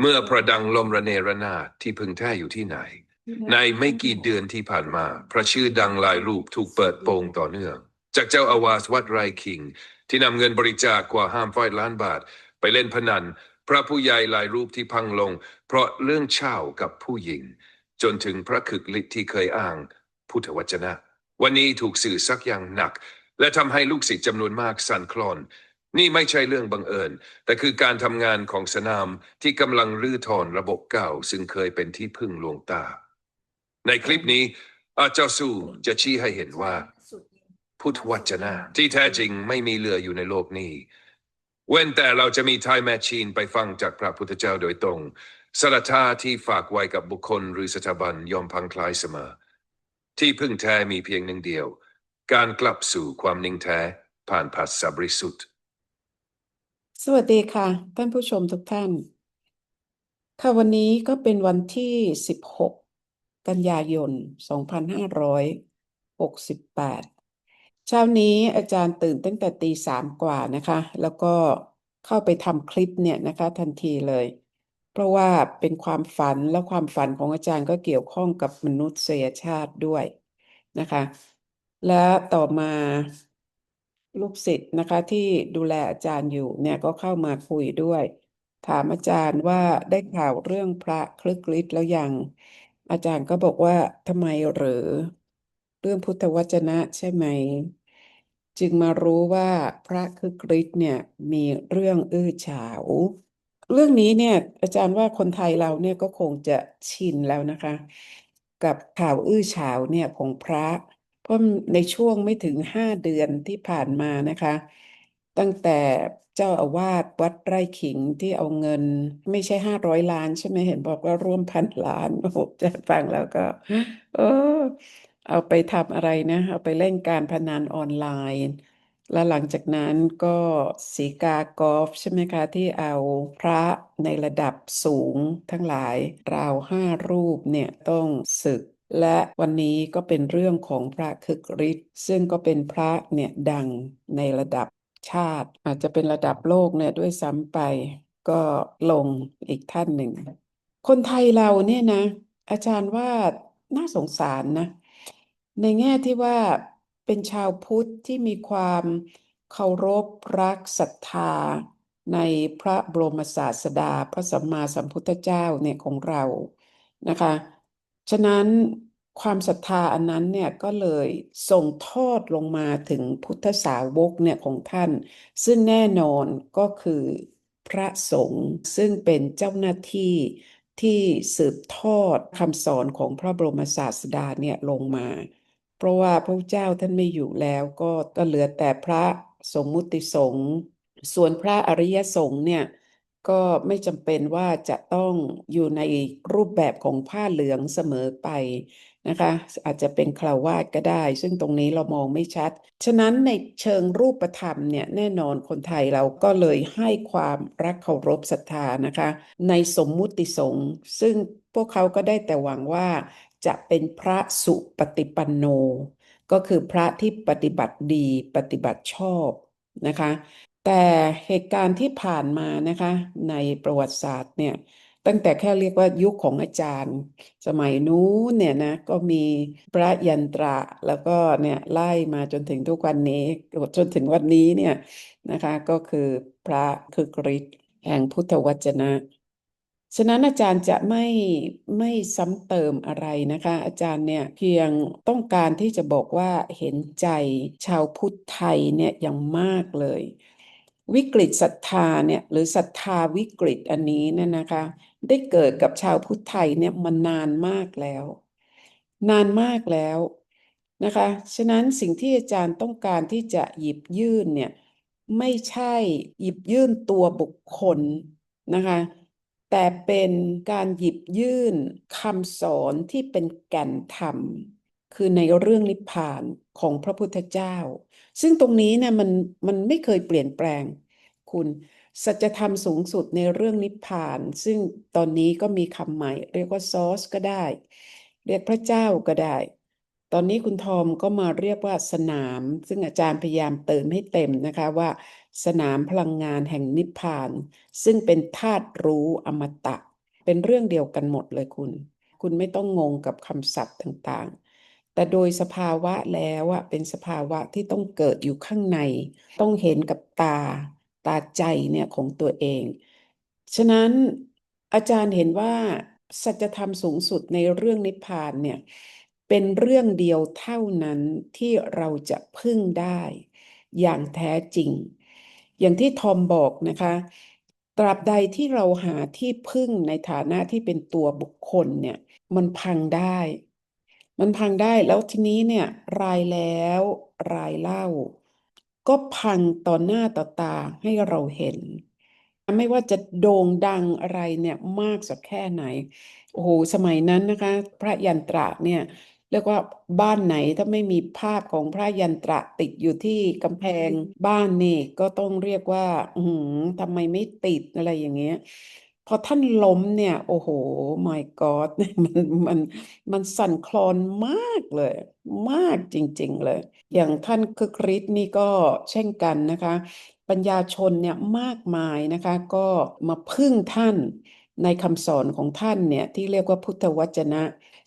เมื่อประดังลมระเนระนาดที่พึงแท้อยู่ที่ไหน ในไม่กี่เดือนที่ผ่านมา พระชื่อดังหลายรูปถูกเปิดโปงต่อเนื่อง จากเจ้าอาวาสวัดไรคิง ที่นำเงินบริจาคกว่าห้ามร้อยล้านบาท ไปเล่นพนัน พระผู้ใหญ่หลายรูปที่พังลง เพราะเรื่องเช่ากับผู้หญิง จนถึงพระคึกฤทธิ์ที่เคยอ้าง พุทธวจนะ วันนี้ถูกสื่อซักอย่างหนัก และทำให้ลูกศิษย์จำนวนมากสั่นคลอน นี่ไม่ใช่เรื่องบังเอิญ แต่คือการทำงานของสนามที่กำลังรื้อถอนระบบเก่า ซึ่งเคยเป็นที่พึ่งลวงตา ในคลิปนี้อาจารย์สู้จะชี้ให้เห็นว่า พุทธวจนะ ที่แท้จริงไม่มีเหลืออยู่ในโลกนี้ เว้นแต่เราจะมีไทม์แมชชีนไปฟังจากพระพุทธเจ้าโดยตรงสรัทธาที่ฝากไว้กับบุคคลหรือสถาบันยอมพังคลายเสมอ ที่พึ่งแท้มีเพียงหนึ่งเดียว การกลับสู่ความนิ่งแท้ผ่านผัสสบริสุทธิ์ สวัสดีค่ะ ท่านผู้ชมทุกท่าน ค่ะวันนี้ก็เป็นวันที่ 16 กันยายน 2568 เช้านี้อาจารย์ตื่นตั้งแต่ตีสามกว่านะคะ แล้วก็เข้าไปทำคลิปเนี่ยนะคะทันทีเลย เพราะว่าเป็นความฝันและความฝันของอาจารย์ก็เกี่ยวข้องกับมนุษยชาติด้วยนะคะ และต่อมา ลูกศิษย์นะคะที่ดูแลอาจารย์อยู่เนี่ยก็เข้ามาคุยด้วย ถามอาจารย์ว่าได้ข่าวเรื่องพระคลึกฤทธิ์แล้วยัง อาจารย์ก็บอกว่าทำไมหรือเรื่องพุทธวจนะใช่ไหม จึงมารู้ว่าพระคลึกฤทธิ์เนี่ยมีเรื่องอื้อฉาว เรื่องนี้เนี่ยอาจารย์ว่าคนไทยเราเนี่ยก็คงจะชินแล้วนะคะ กับข่าวอื้อฉาวเนี่ยของพระ เพราะในช่วงไม่ถึงห้าเดือนที่ผ่านมานะคะ ตั้งแต่เจ้าอาวาสวัดไร่ขิงที่เอาเงิน ไม่ใช่ห้าร้อยล้านใช่ไหมเห็นบอกว่าร่วมพันล้านโอ้โหจะฟังแล้วก็ เออ เอาไปทำอะไรนะ เอาไปเล่นการพนันออนไลน์ แล้วหลังจากนั้นก็สีกากอล์ฟใช่ไหมคะ ที่เอาพระในระดับสูงทั้งหลาย ราวห้ารูปเนี่ยต้องศึก และวันนี้ก็เป็นเรื่องของพระคึกฤทธิ์ซึ่งก็เป็นพระเนี่ยดังในระดับชาติ อาจจะเป็นระดับโลกเนี่ยด้วยซ้ำไปก็ลงอีกท่านหนึ่ง คนไทยเราเนี่ยนะ อาจารย์ว่าน่าสงสารนะ ในแง่ที่ว่าเป็นชาวพุทธที่มีความเคารพรักศรัทธา ในพระบรมศาสดา พระสัมมาสัมพุทธเจ้าเนี่ยของเรานะคะ ฉะนั้นความศรัทธาอันนั้นเนี่ยก็เลยส่งทอดลงมาถึงพุทธสาวกเนี่ยของท่าน ซึ่งแน่นอนก็คือพระสงฆ์ซึ่งเป็นเจ้าหน้าที่ที่สืบทอดคำสอนของพระบรมศาสดาเนี่ยลงมา เพราะว่าพระเจ้าท่านไม่อยู่แล้วก็ก็เหลือแต่พระสมมุติสงฆ์ส่วนพระอริยสงฆ์เนี่ย ก็ไม่จำเป็นว่าจะต้องอยู่ในรูปแบบของผ้าเหลืองเสมอไปนะคะอาจจะเป็นคราวาสก็ได้ ซึ่งตรงนี้เรามองไม่ชัด ฉะนั้นในเชิงรูปธรรมเนี่ยแน่นอนคนไทยเราก็เลยให้ความรักเคารพศรัทธานะคะ ในสมมุติสงฆ์ซึ่งพวกเขาก็ได้แต่หวังว่าจะเป็นพระสุปฏิปันโน ก็คือพระที่ปฏิบัติดีปฏิบัติชอบนะคะ แต่เหตุการณ์ที่ผ่านมานะคะ ในประวัติศาสตร์เนี่ย ตั้งแต่แค่เรียกว่ายุคของอาจารย์ สมัยนู้นเนี่ยนะก็มีพระยันตระแล้วก็เนี่ยไล่มาจนถึงทุกวันนี้จนถึงวันนี้เนี่ยนะคะ ก็คือพระคือกฤษแห่งพุทธวจนะฉะนั้นอาจารย์จะไม่ไม่ซ้ำเติมอะไรนะคะ อาจารย์เนี่ยเพียงต้องการที่จะบอกว่าเห็นใจชาวพุทธไทยเนี่ยอย่างมากเลย วิกฤตศรัทธาเนี่ยหรือศรัทธาวิกฤตอันนี้เนี่ยนะคะ ได้เกิดกับชาวพุทธไทยเนี่ยมานานมากแล้ว นานมากแล้วนะคะ ฉะนั้นสิ่งที่อาจารย์ต้องการที่จะหยิบยื่นเนี่ยไม่ใช่หยิบยื่นตัวบุคคลนะคะ แต่เป็นการหยิบยื่นคำสอนที่เป็นแก่นธรรม คือในเรื่องนิพพานของพระพุทธเจ้า ซึ่งตรงนี้เนี่ยมันมันไม่เคยเปลี่ยนแปลง คุณ สัจธรรมสูงสุดในเรื่องนิพพาน ซึ่งตอนนี้ก็มีคำใหม่ เรียกว่าซอสก็ได้ เรียกพระเจ้าก็ได้ ตอนนี้คุณทอมก็มาเรียกว่าสนาม ซึ่งอาจารย์พยายามเติมให้เต็มนะคะว่า สนามพลังงานแห่งนิพพาน ซึ่งเป็นธาตุรู้อมตะ เป็นเรื่องเดียวกันหมดเลยคุณ คุณไม่ต้องงงกับคำศัพท์ต่างๆแต่โดยสภาวะแล้วอะเป็นสภาวะที่ต้องเกิดอยู่ข้างใน ต้องเห็นกับตา ตาใจเนี่ยของตัวเอง ฉะนั้นอาจารย์เห็นว่าสัจธรรมสูงสุดในเรื่องนิพพานเนี่ยเป็นเรื่องเดียวเท่านั้นที่เราจะพึ่งได้ อย่างแท้จริง อย่างที่ทอมบอกนะคะ ตราบใดที่เราหาที่พึ่งในฐานะที่เป็นตัวบุคคลเนี่ยมันพังได้ มันพังได้แล้วทีนี้เนี่ยรายแล้วรายเล่า ก็พังต่อหน้าต่อตาให้เราเห็น ไม่ว่าจะโด่งดังอะไรเนี่ยมากสักแค่ไหน โอ้โหสมัยนั้นนะคะ พระยันตระเนี่ยเรียกว่าบ้านไหนถ้าไม่มีภาพของพระยันตระติดอยู่ที่กำแพงบ้านนี่ก็ต้องเรียกว่าอือหือทำไมไม่ติดอะไรอย่างเงี้ยพอท่านล้มเนี่ย โอ้โห my god มันมันมันสั่นคลอนมากเลย มากจริง ๆ เลย อย่างท่านคึกฤทธิ์นี่ก็เช่นกันนะคะ ปัญญาชนเนี่ยมากมายนะคะก็มาพึ่งท่านในคำสอนของท่านเนี่ยที่เรียกว่าพุทธวจนะ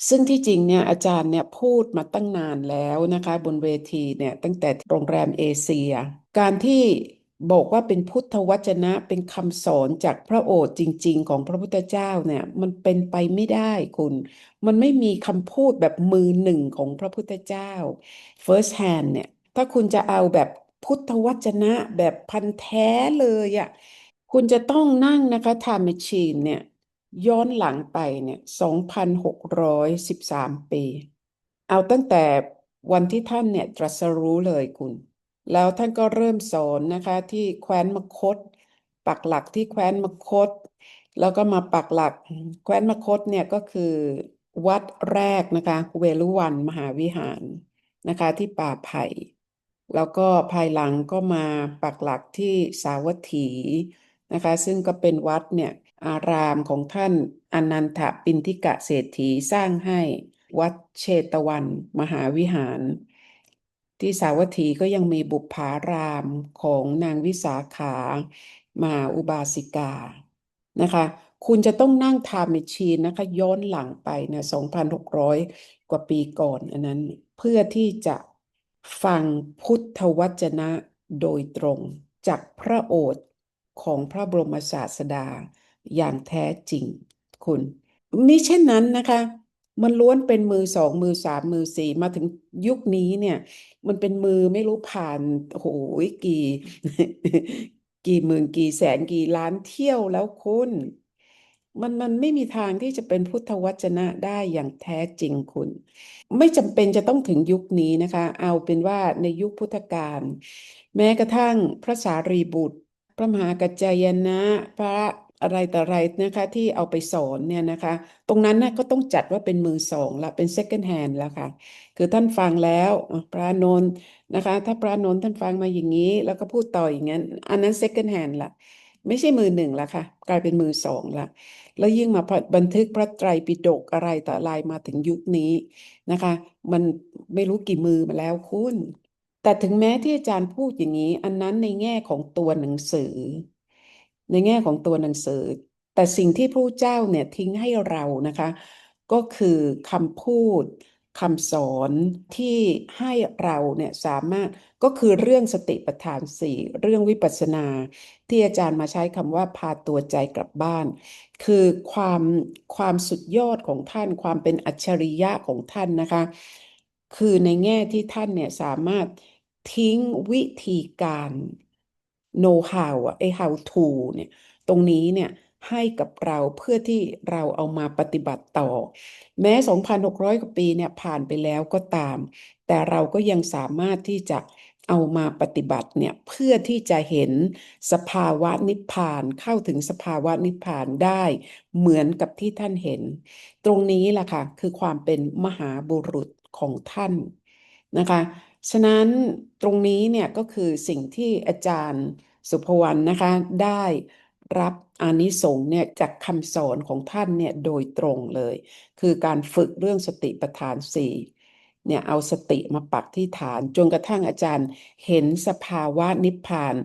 ซึ่งที่จริงเนี่ยอาจารย์เนี่ยพูดมาตั้งนานแล้วนะคะ บนเวทีเนี่ยตั้งแต่โรงแรมเอเชีย การที่ บอกว่าเป็นพุทธวจนะเป็นคำสอนจากพระโอษฐ์จริง ๆ ของพระพุทธเจ้าเนี่ยมันเป็นไปไม่ได้คุณ มันไม่มีคำพูดแบบมือหนึ่งของพระพุทธเจ้า first hand เนี่ยถ้าคุณจะเอาแบบพุทธวจนะแบบพันแท้เลยอะ่ะคุณจะต้องนั่งนะคะ time machine เนี่ยย้อนหลังไปเนี่ย2,613ปี เอาตั้งแต่วันที่ท่านเนี่ยตรัสรู้เลยคุณ แล้วท่านก็เริ่มสอนนะคะที่แคว้นมคธปักหลักที่แคว้นมคธแล้วก็มาปักหลักแคว้นมคธเนี่ยก็คือวัดแรกนะคะเวรุวันมหาวิหารนะคะที่ป่าไผ่แล้วก็ภายหลังก็มาปักหลักที่สาวัตถีนะคะซึ่งก็เป็นวัดเนี่ยอารามของท่านอนันทปินทิกะเศรษฐีสร้างให้วัดเชตวันมหาวิหาร ที่สาวัตถีก็ยังมีบุปผารามของนางวิสาขามาอุบาสิกานะคะ คุณจะต้องนั่งไทม์มชชีนนะคะ ย้อนหลังไปเนี่ย2,600 กว่าปีก่อนอันนั้น เพื่อที่จะฟังพุทธวจนะโดยตรงจากพระโอษฐ์ของพระบรมศาสดาอย่างแท้จริงคุณมิเช่นนั้นนะคะ มันล้วนเป็นมือสองมือสามมือสี่มาถึงยุคนี้เนี่ย มันเป็นมือไม่รู้ผ่านโอ้โหกี่ กี่หมื่นกี่แสนกี่ล้านเที่ยวแล้วคุณมันมันไม่มีทางที่จะเป็นพุทธวจนะได้อย่างแท้จริงคุณ ไม่จำเป็นจะต้องถึงยุคนี้นะคะ เอาเป็นว่าในยุคพุทธกาลแม้กระทั่งพระสารีบุตร พระมหากัจจายนะ พระ อะไรต่อะไรนะคะที่เอาไปสอนเนี่ยนะคะ ตรงนั้นนะก็ต้องจัดว่าเป็นมือสองละเป็น second hand แล้วค่ะ คือท่านฟังแล้วพระนนท์นะคะ ถ้าพระนนท์ท่านฟังมาอย่างนี้ แล้วก็พูดต่ออย่างนั้น อันนั้น second hand ละไม่ใช่มือหนึ่งละค่ะ กลายเป็นมือสองละแล้วยิ่งมาบันทึกพระไตรปิฎกอะไรต่ออะไรมาถึงยุคนี้นะคะ มันไม่รู้กี่มือมาแล้วคุณ แต่ถึงแม้ที่อาจารย์พูดอย่างนี้ อันนั้นในแง่ของตัวหนังสือ ในแง่ของตัวหนังสือ แต่สิ่งที่พระเจ้าเนี่ยทิ้งให้เรานะคะ ก็คือคำพูดคำสอนที่ให้เราเนี่ยสามารถก็คือเรื่องสติปัฏฐานสี่เรื่องวิปัสสนา ที่อาจารย์มาใช้คำว่าพาตัวใจกลับบ้าน คือความความสุดยอดของท่าน ความเป็นอัจฉริยะของท่านนะคะ คือในแง่ที่ท่านเนี่ยสามารถทิ้งวิธีการ know how อะไอ้ how to เนี่ยตรงนี้เนี่ยให้กับเราเพื่อที่เราเอามาปฏิบัติต่อ แม้ 2,600 กว่าปีเนี่ยผ่านไปแล้วก็ตาม แต่เราก็ยังสามารถที่จะเอามาปฏิบัติเนี่ยเพื่อที่จะเห็นสภาวะนิพพานเข้าถึงสภาวะนิพพานได้เหมือนกับที่ท่านเห็น ตรงนี้แหละค่ะคือความเป็นมหาบุรุษของท่านนะคะ ฉะนั้นตรงนี้เนี่ยก็คือสิ่งที่อาจารย์สุภวรรณนะคะได้รับอานิสงส์เนี่ยจากคำสอนของท่านเนี่ยโดยตรงเลย คือการฝึกเรื่องสติปัฏฐานสี่เนี่ยเอาสติมาปักที่ฐาน จนกระทั่งอาจารย์เห็นสภาวะนิพพาน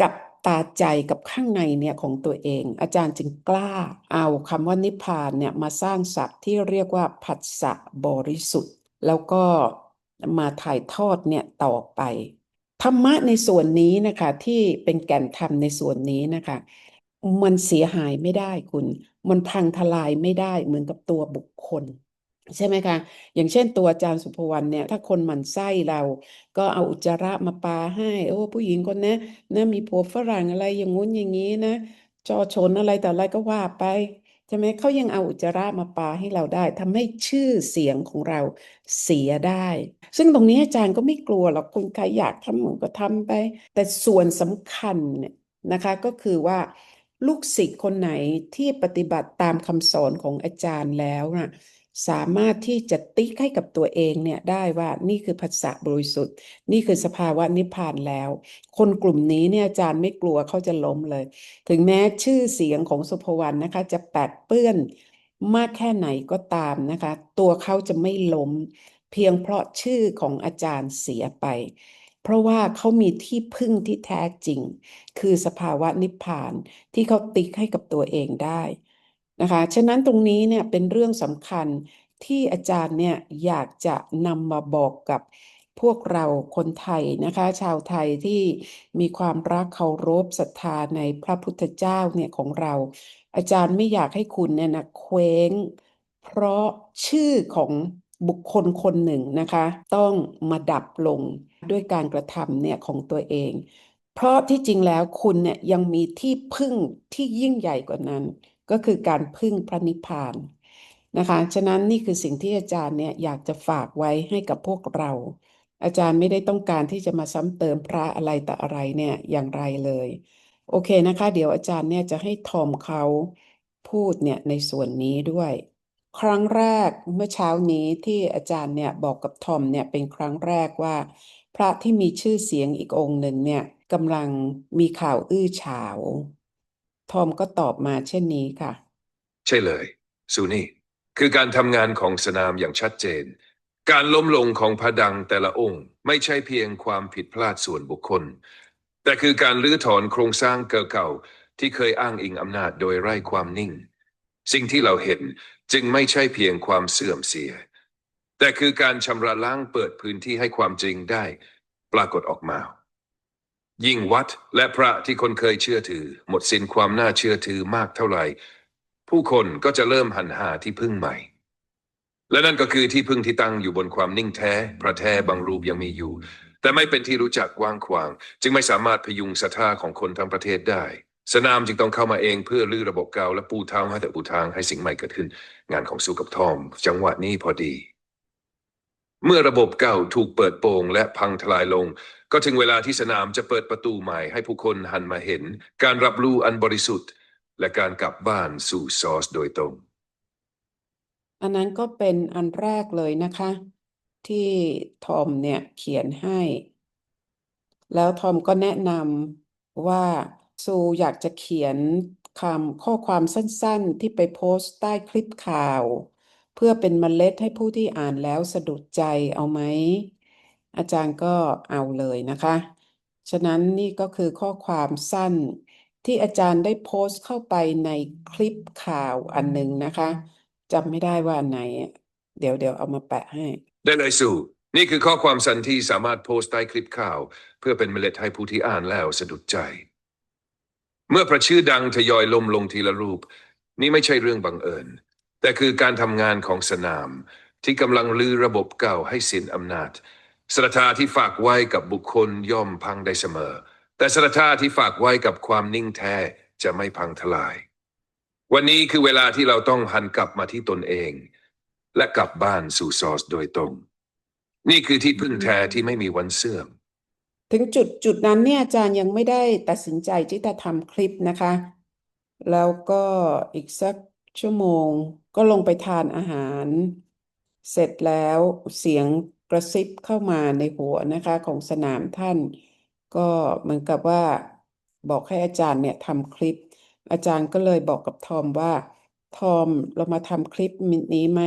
กับตาใจกับข้างในเนี่ยของตัวเอง อาจารย์จึงกล้าเอาคำว่านิพพานเนี่ยมาสร้างศัพท์ที่เรียกว่าผัสสะบริสุทธิ์ แล้วก็ มาถ่ายทอดเนี่ยต่อไป ธรรมะในส่วนนี้นะคะที่เป็นแก่นธรรมในส่วนนี้นะคะ มันเสียหายไม่ได้คุณ มันพังทลายไม่ได้เหมือนกับตัวบุคคลใช่ไหมคะ อย่างเช่นตัวอาจารย์สุภวรรณเนี่ย ถ้าคนหมั่นไส้เรา ก็เอาอุจจาระมาปาให้ โอ้ผู้หญิงคนนี้นะมีผัวฝรั่งอะไรอย่างงู้นอย่างนี้นะ จอฉนอะไรแต่อะไรก็ว่าไป ใช่ไหมเขายังเอาอุจจาระมาปาให้เราได้ทำให้ชื่อเสียงของเราเสียได้ ซึ่งตรงนี้อาจารย์ก็ไม่กลัวหรอกคุณใครอยากทำมันก็ทำไป แต่ส่วนสำคัญเนี่ยนะคะก็คือว่าลูกศิษย์คนไหนที่ปฏิบัติตามคำสอนของอาจารย์แล้วน่ะ สามารถที่จะติ๊กให้กับตัวเองเนี่ยได้ว่านี่คือภาษาบริสุทธิ์ นี่คือสภาวะนิพพานแล้ว คนกลุ่มนี้เนี่ยอาจารย์ไม่กลัวเขาจะล้มเลย ถึงแม้ชื่อเสียงของสุภวรรณนะคะ จะแปดเปื้อนมากแค่ไหนก็ตามนะคะ ตัวเขาจะไม่ล้ม เพียงเพราะชื่อของอาจารย์เสียไป เพราะว่าเขามีที่พึ่งที่แท้จริง คือสภาวะนิพพานที่เขาติ๊กให้กับตัวเองได้ นะคะฉะนั้นตรงนี้เนี่ยเป็นเรื่องสำคัญที่อาจารย์เนี่ยอยากจะนำมาบอกกับพวกเราคนไทยนะคะ ชาวไทยที่มีความรักเคารพศรัทธาในพระพุทธเจ้าเนี่ยของเรา อาจารย์ไม่อยากให้คุณเนี่ยนะเคว้ง เพราะชื่อของบุคคลคนหนึ่งนะคะ ต้องมาดับลงด้วยการกระทำเนี่ยของตัวเอง เพราะที่จริงแล้วคุณเนี่ยยังมีที่พึ่งที่ยิ่งใหญ่กว่านั้น ก็คือการพึ่งพระนิพพานนะคะ ฉะนั้นนี่คือสิ่งที่อาจารย์เนี่ยอยากจะฝากไว้ให้กับพวกเรา อาจารย์ไม่ได้ต้องการที่จะมาซ้ำเติมพระอะไรแต่อะไรเนี่ยอย่างไรเลย โอเคนะคะ เดี๋ยวอาจารย์เนี่ยจะให้ทอมเขาพูดเนี่ยในส่วนนี้ด้วย ครั้งแรกเมื่อเช้านี้ที่อาจารย์เนี่ยบอกกับทอมเนี่ยเป็นครั้งแรกว่า พระที่มีชื่อเสียงอีกองค์หนึ่งเนี่ยกำลังมีข่าวอื้อฉาว ทอมก็ตอบมาเช่นนี้ค่ะ ใช่เลยซูนี่ คือการทำงานของสนามอย่างชัดเจน การล้มลงของพระดังแต่ละองค์ ไม่ใช่เพียงความผิดพลาดส่วนบุคคล แต่คือการรื้อถอนโครงสร้างเก่าๆที่เคยอ้างอิงอำนาจโดยไร้ความนิ่ง สิ่งที่เราเห็นจึงไม่ใช่เพียงความเสื่อมเสีย แต่คือการชำระล้างเปิดพื้นที่ให้ความจริงได้ ปรากฏออกมา ยิ่งวัดและพระที่คนเคยเชื่อถือ หมดสิ้นความน่าเชื่อถือมากเท่าไหร่ ผู้คนก็จะเริ่มหันหาที่พึ่งใหม่ และนั่นก็คือที่พึ่งที่ตั้งอยู่บนความนิ่งแท้ พระแท้บางรูปยังมีอยู่ แต่ไม่เป็นที่รู้จักกว้างขวาง จึงไม่สามารถพยุงศรัทธาของคนทั้งประเทศได้ สนามจึงต้องเข้ามาเองเพื่อลื้อระบบเก่าและปูทางให้แต่ปูทางให้สิ่งใหม่เกิดขึ้น งานของสู้กับทอม จังหวะนี้พอดี เมื่อระบบเก่าถูกเปิดโปงและพังทลายลง ก็ถึงเวลาที่สนามจะเปิดประตูใหม่ให้ผู้คนหันมาเห็น การรับรู้อันบริสุทธิ์ และการกลับบ้านสู่ซอสโดยตรง อันนั้นก็เป็นอันแรกเลยนะคะ ที่ทอมเนี่ยเขียนให้ แล้วทอมก็แนะนำว่าซูอยากจะเขียนคำข้อความสั้นๆ ที่ไปโพสต์ใต้คลิปข่าว เพื่อเป็นเมล็ดให้ผู้ที่อ่านแล้วสะดุดใจเอาไหม อาจารย์ก็เอาเลยนะคะ ฉะนั้นนี่ก็คือข้อความสั้นที่อาจารย์ได้โพสต์เข้าไปในคลิปข่าวอันหนึ่งนะคะจำไม่ได้ว่าอันไหน เดี๋ยวเดี๋ยวเอามาแปะให้ ได้เลยสู่ นี่คือข้อความสั้นที่สามารถโพสต์ใต้คลิปข่าว เพื่อเป็นเมล็ดให้ผู้ที่อ่านแล้วสะดุดใจ เมื่อพระชื่อดังทยอยล่มลงทีละรูป นี่ไม่ใช่เรื่องบังเอิญ แต่คือการทำงานของสนาม ที่กำลังลือระบบเก่าให้สิ้นอำนาจศรัทธาที่ฝากไว้กับบุคคลย่อมพังได้เสมอ แต่ศรัทธาที่ฝากไว้กับความนิ่งแท้จะไม่พังทลาย วันนี้คือเวลาที่เราต้องหันกลับมาที่ตนเอง และกลับบ้านสู่ซอสโดยตรง นี่คือที่พึ่งแท้ที่ไม่มีวันเสื่อม ถึงจุดจุดนั้นเนี่ยอาจารย์ยังไม่ได้ตัดสินใจที่จะทำคลิปนะคะ แล้วก็อีกสัก ชั่วโมงก็ลงไปทานอาหาร เสร็จแล้วเสียงกระซิบเข้ามาในหัวนะคะของสนามท่าน ก็เหมือนกับว่าบอกให้อาจารย์เนี่ยทำคลิป อาจารย์ก็เลยบอกกับทอมว่า ทอมเรามาทำคลิปนี้ไหม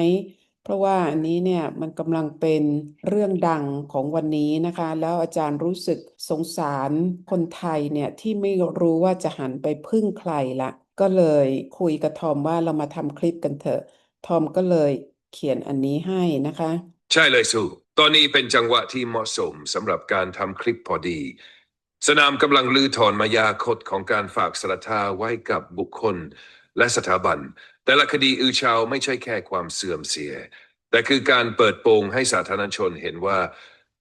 เพราะว่าอันนี้เนี่ยมันกำลังเป็นเรื่องดังของวันนี้นะคะ แล้วอาจารย์รู้สึกสงสารคนไทยเนี่ยที่ไม่รู้ว่าจะหันไปพึ่งใครละ ก็เลยคุยกับทอมว่าเรามาทำคลิปกันเถอะ ทอมก็เลยเขียนอันนี้ให้นะคะ ใช่เลยสูตอนนี้เป็นจังหวะที่เหมาะสมสำหรับการทำคลิปพอดี สนามกำลังลือถอนมายาคตของการฝากศรัทาไว้กับบุคคลและสถาบัน แต่ละคดีอือชาวไม่ใช่แค่ความเสื่อมเสีย แต่คือการเปิดโปงให้สาธารณชนเห็นว่า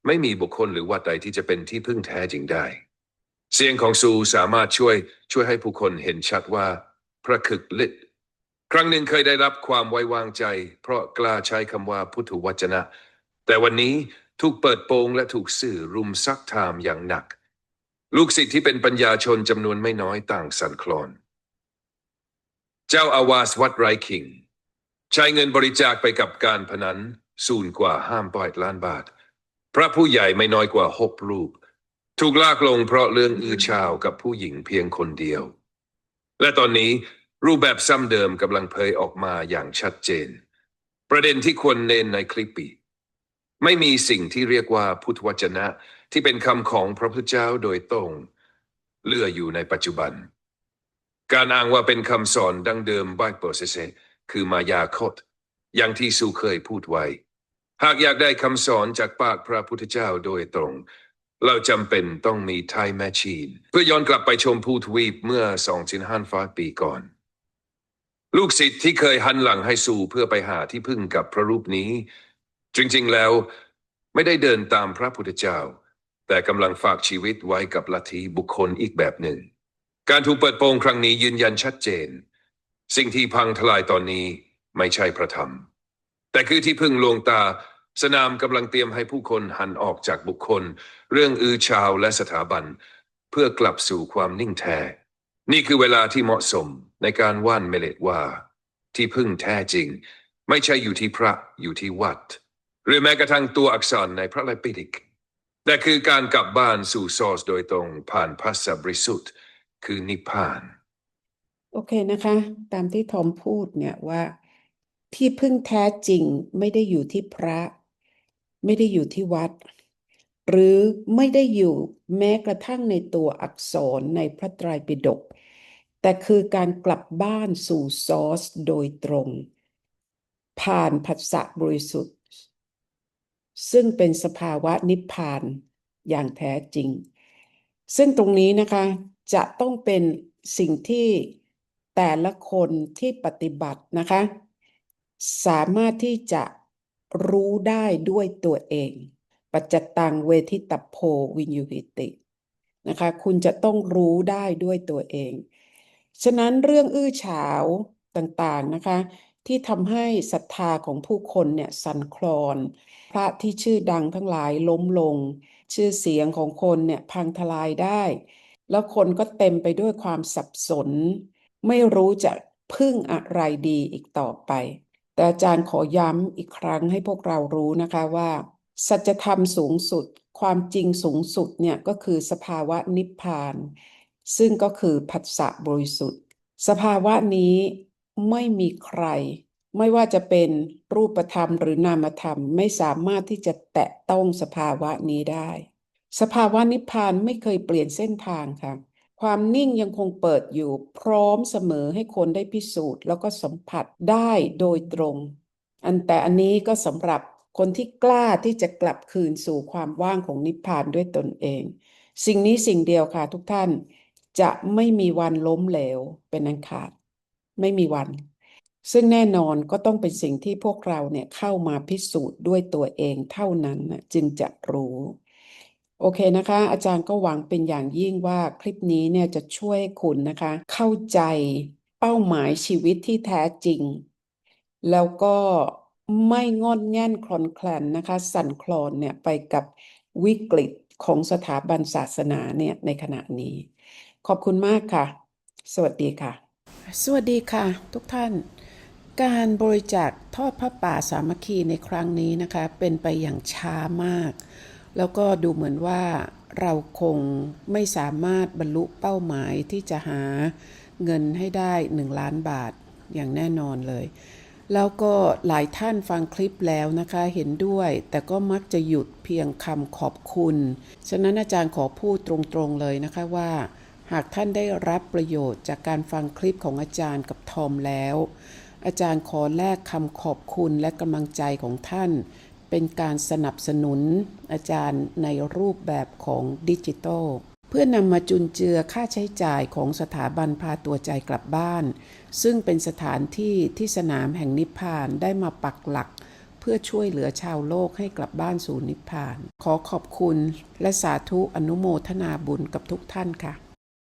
ไม่มีบุคคลหรือวัดใดที่จะเป็นที่พึ่งแท้จริงได้ เสียงของซูสามารถช่วยช่วยให้ผู้คนเห็นชัดว่า พระคึกฤทธิ์ครั้งหนึ่งเคยได้รับความไว้วางใจ เพราะกล้าใช้คำว่าพุทธวจนะ แต่วันนี้ถูกเปิดโปงและถูกสื่อรุมซักถามอย่างหนัก ลูกศิษย์ที่เป็นปัญญาชนจำนวนไม่น้อยต่างสั่นคลอน เจ้าอาวาสวัดไรคิง ใช้เงินบริจาคไปกับการพนันสูนกว่าห้ามปล่อยล้านบาท พระผู้ใหญ่ไม่น้อยกว่าหกรูป ถูกลากลงเพราะเรื่องอื้อฉาวกับผู้หญิงเพียงคนเดียว และตอนนี้รูปแบบซ้ำเดิมกำลังเผยออกมาอย่างชัดเจน ประเด็นที่ควรเน้นในคลิปปีไม่มีสิ่งที่เรียกว่าพุทธวจนะที่เป็นคำของพระพุทธเจ้าโดยตรงเลืออยู่ในปัจจุบัน การอ้างว่าเป็นคำสอนดังเดิมไบเปิลเซคือมายาคต อย่างที่สูเคยพูดไว้ หากอยากได้คำสอนจากปากพระพุทธเจ้าโดยตรง เราจำเป็นต้องมีไทม์แมชชีนเพื่อย้อนกลับไปชมพูทวีปเมื่อ2,500ปีก่อน ลูกศิษย์ที่เคยหันหลังให้สู่เพื่อไปหาที่พึ่งกับพระรูปนี้ จริงๆแล้วไม่ได้เดินตามพระพุทธเจ้า แต่กำลังฝากชีวิตไว้กับลัทธิบุคคลอีกแบบหนึ่ง การถูกเปิดโปงครั้งนี้ยืนยันชัดเจน สิ่งที่พังทลายตอนนี้ไม่ใช่พระธรรม แต่คือที่พึ่งลวงตา สนามกำลังเตรียมให้ผู้คนหันออกจากบุคคล เรื่องอือชาวและสถาบัน เพื่อกลับสู่ความนิ่งแท้ นี่คือเวลาที่เหมาะสมในการว่านเมล็ดว่า ที่พึ่งแท้จริง ไม่ใช่อยู่ที่พระอยู่ที่วัด หรือแม้กระทั่งตัวอักษรในพระไตรปิฎกแต่คือการกลับบ้านสู่ซอสโดยตรงผ่านพระสบริสุทธิ์คือนิพพาน โอเคนะคะ ตามที่ทอมพูดเนี่ยว่า ที่พึ่งแท้จริงไม่ได้อยู่ที่พระ ไม่ได้อยู่ที่วัด หรือไม่ได้อยู่แม้กระทั่งในตัวอักษรในพระไตรปิฎกแต่คือการกลับบ้านสู่ซอสโดยตรง ผ่านผัสสะบริสุทธิ์ ซึ่งเป็นสภาวะนิพพานอย่างแท้จริง ซึ่งตรงนี้นะคะจะต้องเป็นสิ่งที่แต่ละคนที่ปฏิบัตินะคะ สามารถที่จะ รู้ได้ด้วยตัวเอง ปัจจตังเวทิตพโพวินยูหิตินะคะ คุณจะต้องรู้ได้ด้วยตัวเอง ฉะนั้นเรื่องอื้อฉาวต่างๆนะคะ ที่ทำให้ศรัทธาของผู้คนเนี่ยสั่นคลอน พระที่ชื่อดังทั้งหลายล้มลง ชื่อเสียงของคนเนี่ยพังทลายได้ แล้วคนก็เต็มไปด้วยความสับสน ไม่รู้จะพึ่งอะไรดีอีกต่อไป แต่อาจารย์ขอย้ำอีกครั้งให้พวกเรารู้นะคะว่า สัจธรรมสูงสุด ความจริงสูงสุดเนี่ยก็คือสภาวะนิพพาน ซึ่งก็คือผัสสะบริสุทธิ์ สภาวะนี้ไม่มีใคร ไม่ว่าจะเป็นรูปธรรมหรือนามธรรมไม่สามารถที่จะแตะต้องสภาวะนี้ได้ สภาวะนิพพานไม่เคยเปลี่ยนเส้นทางค่ะ ความนิ่งยังคงเปิดอยู่พร้อมเสมอให้คนได้พิสูจน์ แล้วก็สัมผัสได้โดยตรง อันแต่อันนี้ก็สำหรับคนที่กล้าที่จะกลับคืนสู่ความว่างของนิพพานด้วยตนเอง สิ่งนี้สิ่งเดียวค่ะทุกท่านจะไม่มีวันล้มเหลวเป็นอันขาด ไม่มีวัน ซึ่งแน่นอนก็ต้องเป็นสิ่งที่พวกเราเนี่ยเข้ามาพิสูจน์ด้วยตัวเองเท่านั้นนะจึงจะรู้ โอเคนะคะ อาจารย์ก็หวังเป็นอย่างยิ่งว่าคลิปนี้เนี่ยจะช่วยคุณนะคะ เข้าใจเป้าหมายชีวิตที่แท้จริง แล้วก็ไม่งอนแง่นคลอนแคลนนะคะ สั่นคลอนเนี่ยไปกับวิกฤตของสถาบันศาสนาเนี่ยในขณะนี้ ขอบคุณมากค่ะ สวัสดีค่ะ สวัสดีค่ะ ทุกท่าน การบริจาคทอดพระป่าสามัคคีในครั้งนี้นะคะ เป็นไปอย่างช้ามาก แล้วก็ดูเหมือนว่าเราคงไม่สามารถบรรลุเป้าหมายที่จะหาเงินให้ได้ 1 ล้านบาทอย่างแน่นอนเลย แล้วก็หลายท่านฟังคลิปแล้วนะคะเห็นด้วย แต่ก็มักจะหยุดเพียงคำขอบคุณ ฉะนั้นอาจารย์ขอพูดตรงๆเลยนะคะว่า หากท่านได้รับประโยชน์จากการฟังคลิปของอาจารย์กับทอมแล้ว อาจารย์ขอแลกคำขอบคุณและกำลังใจของท่าน เป็นการสนับสนุนอาจารย์ในรูปแบบของดิจิทัลเพื่อนำมาจุนเจือค่าใช้จ่ายของสถาบันพาตัวใจกลับบ้าน ซึ่งเป็นสถานที่ที่สนามแห่งนิพพานได้มาปักหลัก เพื่อช่วยเหลือชาวโลกให้กลับบ้านสู่นิพพาน ขอขอบคุณและสาธุอนุโมทนาบุญกับทุกท่านค่ะ